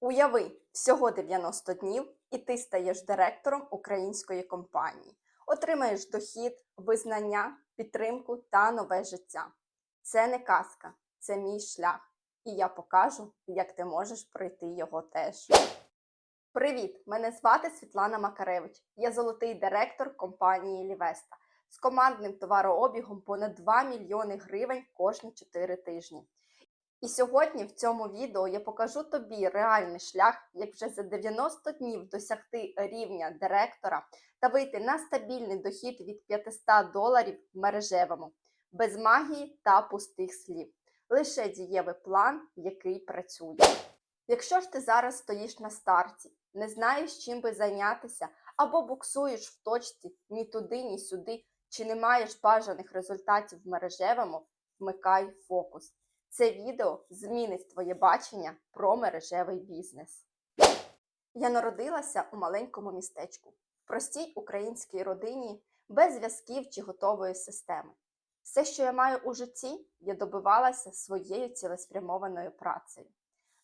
Уяви, всього 90 днів, і ти стаєш директором української компанії, отримаєш дохід, визнання, підтримку та нове життя. Це не казка, це мій шлях, і я покажу, як ти можеш пройти його теж. Привіт! Мене звати Світлана Макаревич. Я золотий директор компанії Лівеста з командним товарообігом понад 2 мільйони гривень кожні 4 тижні. І сьогодні в цьому відео я покажу тобі реальний шлях, як вже за 90 днів досягти рівня директора та вийти на стабільний дохід від 500 доларів в мережевому, без магії та пустих слів. Лише дієвий план, який працює. Якщо ж ти зараз стоїш на старті, не знаєш, чим би зайнятися, або буксуєш в точці ні туди, ні сюди, чи не маєш бажаних результатів в мережевому, вмикай фокус. Це відео змінить твоє бачення про мережевий бізнес. Я народилася у маленькому містечку, в простій українській родині, без зв'язків чи готової системи. Все, що я маю у житті, я добивалася своєю цілеспрямованою працею.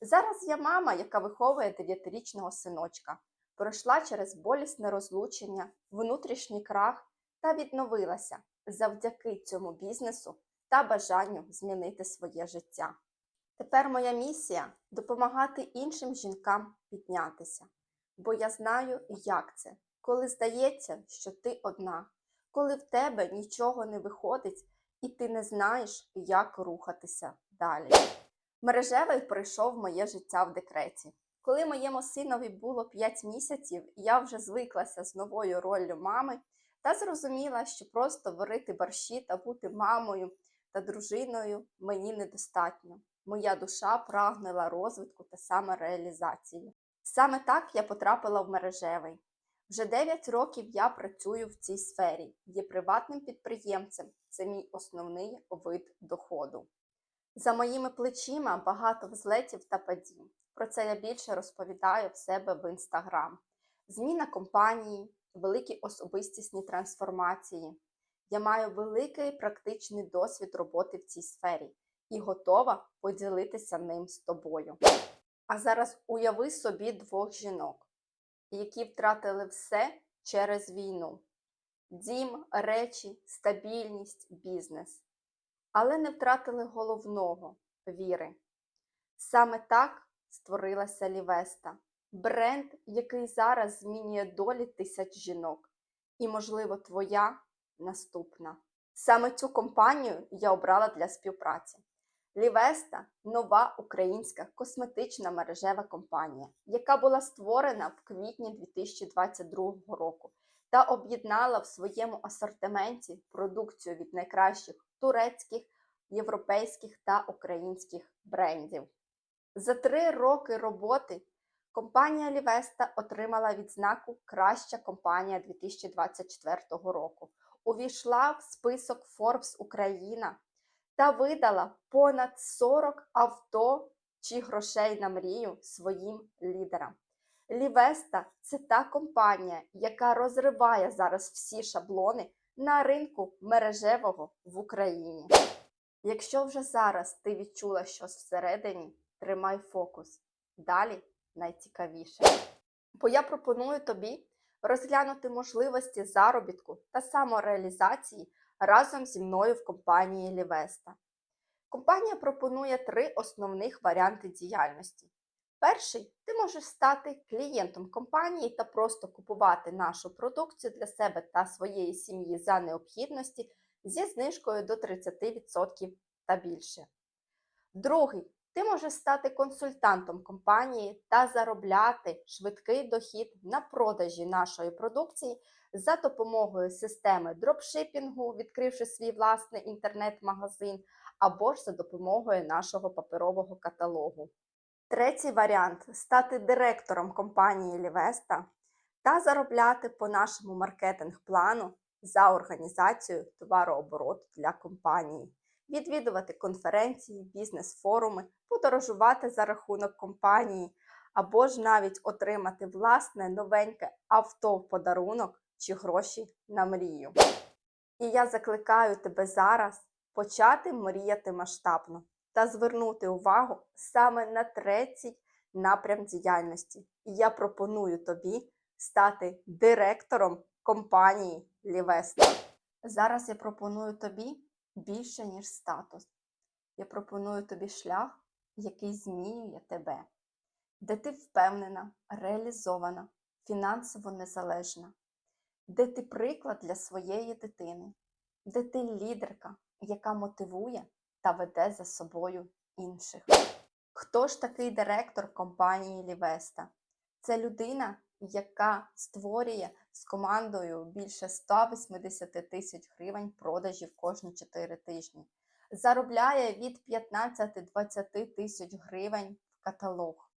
Зараз я мама, яка виховує дев'ятирічного синочка, пройшла через болісне розлучення, внутрішній крах та відновилася завдяки цьому бізнесу та бажанню змінити своє життя. Тепер моя місія допомагати іншим жінкам піднятися, бо я знаю, як це, коли здається, що ти одна, коли в тебе нічого не виходить і ти не знаєш, як рухатися далі. Мережевий прийшов моє життя в декреті. Коли моєму синові було 5 місяців, я вже звиклася з новою роллю мами та зрозуміла, що просто варити борщі та бути мамою та дружиною мені недостатньо. Моя душа прагнула розвитку та самореалізації. Саме так я потрапила в мережевий. Вже 9 років я працюю в цій сфері, є приватним підприємцем. Це мій основний вид доходу. За моїми плечима багато взлетів та падінь. Про це я більше розповідаю в себе в інстаграм. Зміна компанії, великі особистісні трансформації. Я маю великий практичний досвід роботи в цій сфері і готова поділитися ним з тобою. А зараз уяви собі двох жінок, які втратили все через війну: дім, речі, стабільність, бізнес. Але не втратили головного віри. Саме так створилася Лівеста, бренд, який зараз змінює долі тисяч жінок. І, можливо, твоя наступна. Саме цю компанію я обрала для співпраці. Лівеста нова українська косметична мережева компанія, яка була створена в квітні 2022 року та об'єднала в своєму асортименті продукцію від найкращих турецьких, європейських та українських брендів. За три роки роботи компанія Лівеста отримала відзнаку Краща компанія 2024 року увійшла в список Forbes Україна та видала понад 40 авто чи грошей на мрію своїм лідерам. Лівеста це та компанія, яка розриває зараз всі шаблони на ринку мережевого в Україні. Якщо вже зараз ти відчула щось всередині, тримай фокус. Далі найцікавіше. Бо я пропоную тобі розглянути можливості заробітку та самореалізації разом зі мною в компанії Лівеста. Компанія пропонує три основних варіанти діяльності. Перший ти можеш стати клієнтом компанії та просто купувати нашу продукцію для себе та своєї сім'ї за необхідності зі знижкою до 30% та більше. Другий ти можеш стати консультантом компанії та заробляти швидкий дохід на продажі нашої продукції за допомогою системи дропшипінгу, відкривши свій власний інтернет-магазин, або ж за допомогою нашого паперового каталогу. Третій варіант стати директором компанії Лівеста та заробляти по нашому маркетинг-плану за організацію товарообороту для компанії відвідувати конференції, бізнес-форуми, подорожувати за рахунок компанії, або ж навіть отримати власне новеньке авто в подарунок чи гроші на мрію. І я закликаю тебе зараз почати мріяти масштабно та звернути увагу саме на третій напрям діяльності. І я пропоную тобі стати директором компанії Лівеста. Зараз я пропоную тобі більше, ніж статус. Я пропоную тобі шлях, який змінює тебе, де ти впевнена, реалізована, фінансово незалежна, де ти приклад для своєї дитини, де ти лідерка, яка мотивує та веде за собою інших. Хто ж такий директор компанії Лівеста? Це людина, яка створює з командою більше 180 тисяч гривень продажів кожні 4 тижні, заробляє від 15-20 тисяч гривень в каталог.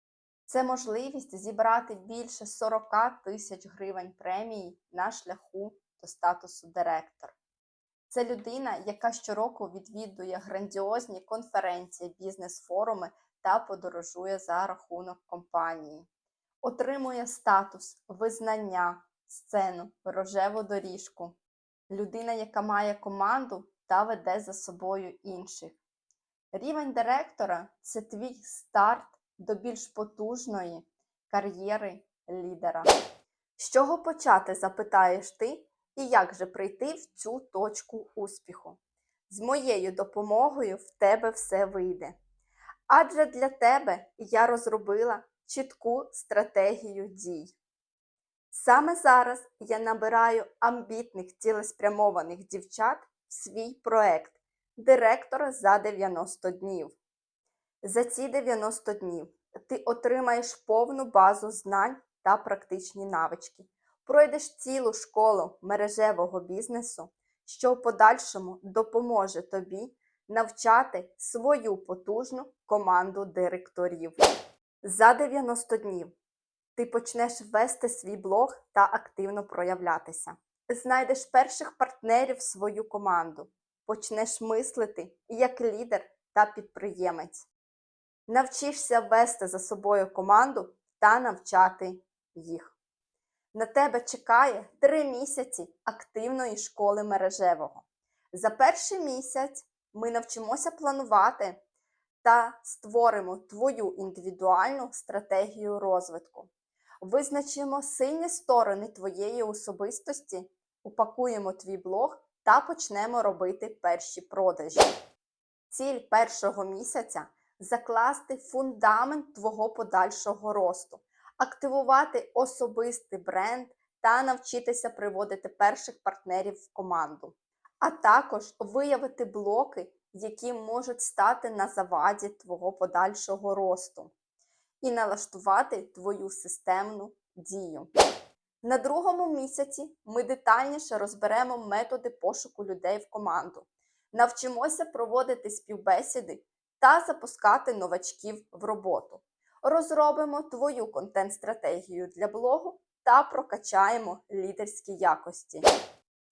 Це можливість зібрати більше 40 тисяч гривень премії на шляху до статусу директор. Це людина, яка щороку відвідує грандіозні конференції, бізнес-форуми та подорожує за рахунок компанії, отримує статус, визнання, сцену, рожеву доріжку. Людина, яка має команду та веде за собою інших. Рівень директора це твій старт до більш потужної кар'єри лідера. З чого почати, запитаєш ти, і як же прийти в цю точку успіху? З моєю допомогою в тебе все вийде. Адже для тебе я розробила чітку стратегію дій. Саме зараз я набираю амбітних цілеспрямованих дівчат в свій проект Директора за 90 днів. За ці 90 днів ти отримаєш повну базу знань та практичні навички, пройдеш цілу школу мережевого бізнесу, що в подальшому допоможе тобі навчати свою потужну команду директорів. За 90 днів ти почнеш вести свій блог та активно проявлятися. Знайдеш перших партнерів в свою команду, почнеш мислити як лідер та підприємець. Навчишся вести за собою команду та навчати їх. На тебе чекає 3 місяці активної школи мережевого. За перший місяць ми навчимося планувати та створимо твою індивідуальну стратегію розвитку. Визначимо сильні сторони твоєї особистості, упакуємо твій блог та почнемо робити перші продажі. Ціль першого місяця закласти фундамент твого подальшого росту, активувати особистий бренд та навчитися приводити перших партнерів в команду, а також виявити блоки, які можуть стати на заваді твого подальшого росту, і налаштувати твою системну дію. На другому місяці ми детальніше розберемо методи пошуку людей в команду, навчимося проводити співбесіди та запускати новачків в роботу. Розробимо твою контент-стратегію для блогу та прокачаємо лідерські якості.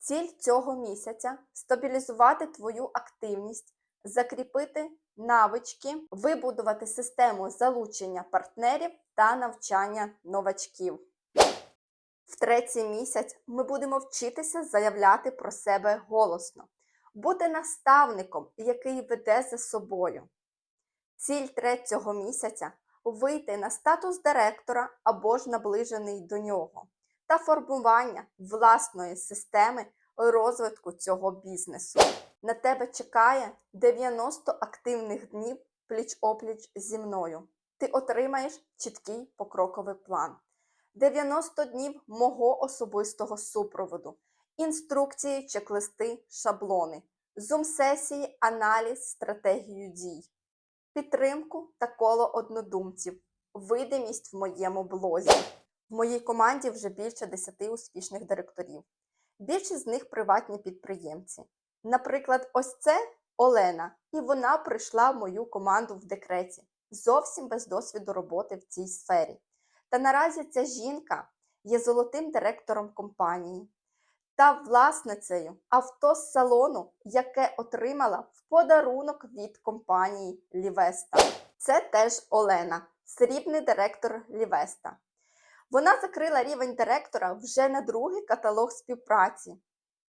Ціль цього місяця стабілізувати твою активність, закріпити навички, вибудувати систему залучення партнерів та навчання новачків. В третій місяць ми будемо вчитися заявляти про себе голосно, бути наставником, який веде за собою. Ціль третього місяця вийти на статус директора або ж наближений до нього, та формування власної системи розвитку цього бізнесу. На тебе чекає 90 активних днів пліч-опліч зі мною. Ти отримаєш чіткий покроковий план. 90 днів мого особистого супроводу, інструкції, чек-листи, шаблони, зум-сесії, аналіз, стратегію дій, підтримку та коло однодумців, видимість в моєму блозі. В моїй команді вже більше 10 успішних директорів. Більшість з них приватні підприємці. Наприклад, ось це Олена, і вона прийшла в мою команду в декреті, зовсім без досвіду роботи в цій сфері. Та наразі ця жінка є золотим директором компанії та власницею автосалону, яке отримала в подарунок від компанії Лівеста. Це теж Олена, срібний директор Лівеста. Вона закрила рівень директора вже на другий каталог співпраці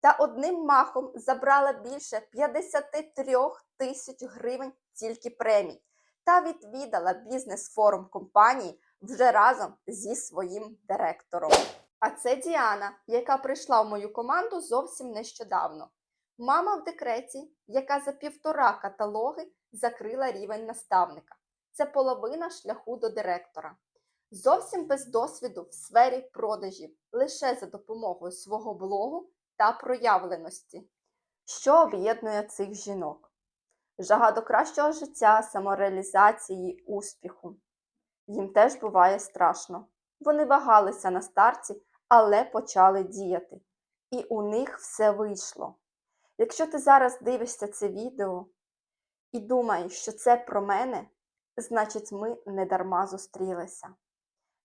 та одним махом забрала більше 53 тисяч гривень тільки премій. та відвідала бізнес-форум компанії вже разом зі своїм директором. А це Діана, яка прийшла в мою команду зовсім нещодавно. Мама в декреті, яка за півтора каталоги закрила рівень наставника. Це половина шляху до директора. Зовсім без досвіду в сфері продажів, лише за допомогою свого блогу та проявленості. Що об'єднує цих жінок? Жага до кращого життя, самореалізації, успіху. Їм теж буває страшно. Вони вагалися на старті, але почали діяти. І у них все вийшло. Якщо ти зараз дивишся це відео і думаєш, що це про мене, значить ми не дарма зустрілися.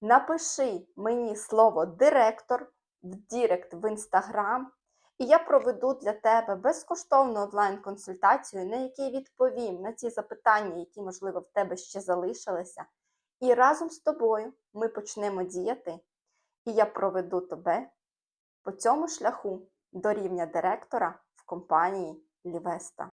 Напиши мені слово директор в Дірект в інстаграм, і я проведу для тебе безкоштовну онлайн-консультацію, на якій відповім на ті запитання, які, можливо, в тебе ще залишилися. І разом з тобою ми почнемо діяти, і я проведу тебе по цьому шляху до рівня директора в компанії Лівеста.